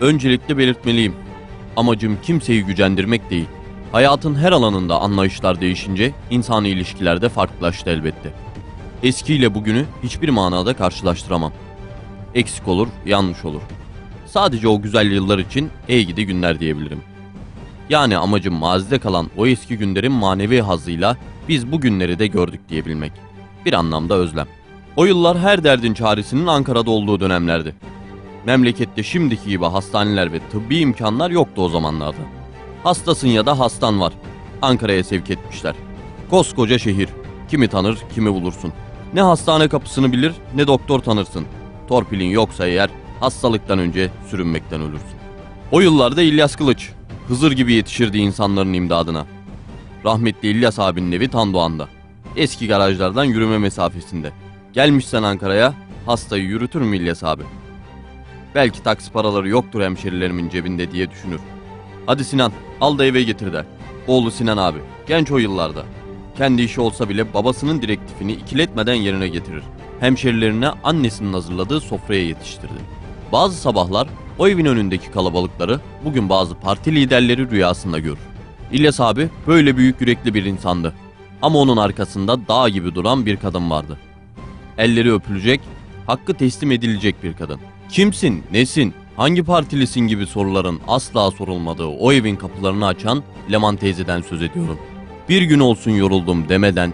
Öncelikle belirtmeliyim. Amacım kimseyi gücendirmek değil. Hayatın her alanında anlayışlar değişince insani ilişkiler de farklılaştı elbette. Eskiyle bugünü hiçbir manada karşılaştıramam. Eksik olur, yanlış olur. Sadece o güzel yıllar için ey gidi günler diyebilirim. Yani amacım mazide kalan o eski günlerin manevi hazıyla biz bu günleri de gördük diyebilmek. Bir anlamda özlem. O yıllar her derdin çaresinin Ankara'da olduğu dönemlerdi. Memlekette şimdiki gibi hastaneler ve tıbbi imkanlar yoktu o zamanlarda. Hastasın ya da hastan var. Ankara'ya sevk etmişler. Koskoca şehir. Kimi tanır, kimi bulursun. Ne hastane kapısını bilir, ne doktor tanırsın. Torpilin yoksa eğer hastalıktan önce sürünmekten ölürsün. O yıllarda İlyas Kılıç, Hızır gibi yetişirdi insanların imdadına. Rahmetli İlyas abinin evi Tandoğan'da. Eski garajlardan yürüme mesafesinde. Gelmişsen Ankara'ya, hastayı yürütür mü İlyas abi? Belki taksi paraları yoktur hemşerilerimin cebinde diye düşünür. Hadi Sinan, al da eve getir der. Oğlu Sinan abi, genç o yıllarda. Kendi işi olsa bile babasının direktifini ikiletmeden yerine getirir. Hemşerilerine annesinin hazırladığı sofraya yetiştirdi. Bazı sabahlar o evin önündeki kalabalıkları bugün bazı parti liderleri rüyasında görür. İlyas abi böyle büyük yürekli bir insandı. Ama onun arkasında dağ gibi duran bir kadın vardı. Elleri öpülecek, hakkı teslim edilecek bir kadın. Kimsin, nesin, hangi partilisin gibi soruların asla sorulmadığı o evin kapılarını açan Leman teyzeden söz ediyorum. Bir gün olsun yoruldum demeden,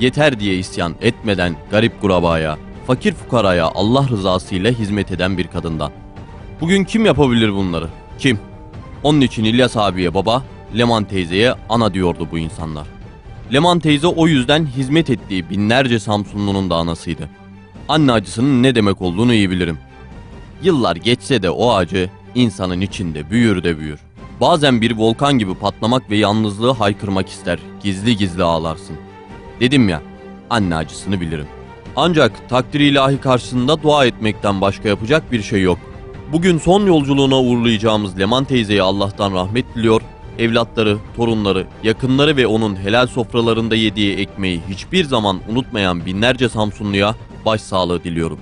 yeter diye isyan etmeden garip kurabaya, fakir fukaraya Allah rızası ile hizmet eden bir kadından. Bugün kim yapabilir bunları? Kim? Onun için İlyas abiye baba, Leman teyzeye ana diyordu bu insanlar. Leman teyze o yüzden hizmet ettiği binlerce Samsunlu'nun da anasıydı. Anne acısının ne demek olduğunu iyi bilirim. Yıllar geçse de o acı insanın içinde büyür de büyür. Bazen bir volkan gibi patlamak ve yalnızlığı haykırmak ister. Gizli gizli ağlarsın. Dedim ya, anne acısını bilirim. Ancak takdir ilahi karşısında dua etmekten başka yapacak bir şey yok. Bugün son yolculuğuna uğurlayacağımız Leman teyzeye Allah'tan rahmet diliyor. Evlatları, torunları, yakınları ve onun helal sofralarında yediği ekmeği hiçbir zaman unutmayan binlerce Samsunluya başsağlığı diliyorum.